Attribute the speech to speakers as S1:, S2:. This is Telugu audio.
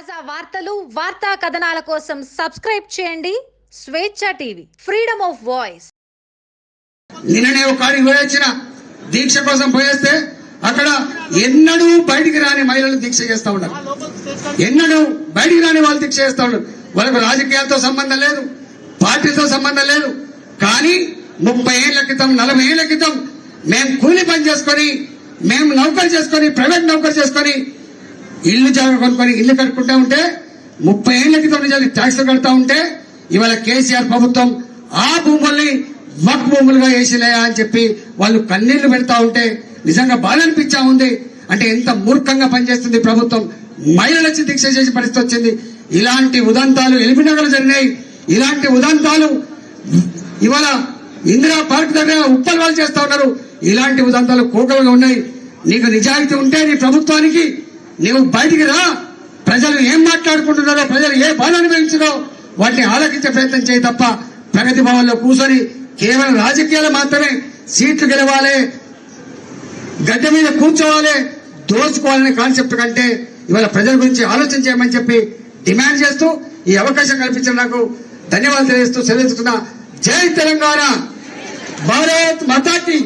S1: తాజా వార్తలు వార్తా కథనాల కోసం సబ్స్క్రైబ్ చేయండి. స్వేచ్ఛ టీవీ ఫ్రీడమ్ ఆఫ్ వాయిస్.
S2: నిన్ననే ఒక కాడికి పోయొచ్చిన. దీక్ష కోసం పోయేస్తే అక్కడ ఎన్నడూ బయటికి రాని మహిళలు దీక్ష చేస్తా ఉన్నారు. ఎన్నడూ బయటికి రాని వాళ్ళు దీక్ష చేస్తా ఉన్నారు. వాళ్ళకు రాజకీయాలతో సంబంధం లేదు పార్టీతో సంబంధం లేదు. కానీ ముప్పై ఏళ్ళ క్రితం నలభై ఏళ్ళ క్రితం మేము కూలి పని చేసుకొని మేము నౌకరు చేసుకొని ప్రైవేట్ నౌకరు చేసుకొని ఇల్లు జాగా కొనుక్కొని ఇల్లు కట్టుకుంటా ఉంటే ముప్పై ఏళ్ళ క్రితం ట్యాక్స్ కడతా ఉంటే ఇవాళ కేసీఆర్ ప్రభుత్వం ఆ భూముల్ని వక్ భూములుగా వేసిలేయా అని చెప్పి వాళ్ళు కన్నీళ్ళు పెడతా ఉంటే నిజంగా బాధ అనిపించా ఉంది. అంటే ఎంత మూర్ఖంగా పనిచేస్తుంది ప్రభుత్వం. మహిళలు వచ్చి దీక్ష చేసే పరిస్థితి వచ్చింది. ఇలాంటి ఉదంతాలు ఎలిపినగలు జరిగినాయి. ఇలాంటి ఉదంతాలు ఇవాళ ఇందిరా పార్క్ దగ్గర ఉప్పల్ వాళ్ళు చేస్తా ఉన్నారు. ఇలాంటి ఉదంతాలు కోకలుగా ఉన్నాయి. నీకు నిజాయితీ ఉంటే నీ ప్రభుత్వానికి నీవు బయటికి రా. ప్రజలు ఏం మాట్లాడుకుంటున్నారో ప్రజలు ఏ బాధ అనుభవించారో వాటిని ఆలోచించే ప్రయత్నం చేయి తప్ప ప్రగతి భవన్లో కూర్చొని కేవలం రాజకీయాలు మాత్రమే సీట్లు గెలవాలి గడ్డ మీద కూర్చోవాలి దోచుకోవాలనే కాన్సెప్ట్ కంటే ఇవాళ ప్రజల గురించి ఆలోచన చేయమని చెప్పి డిమాండ్ చేస్తూ ఈ అవకాశం కల్పించిన నాకు ధన్యవాదాలు తెలియజేస్తూ సెలవుతున్నా జై తెలంగాణ. భారత్ మతాకి.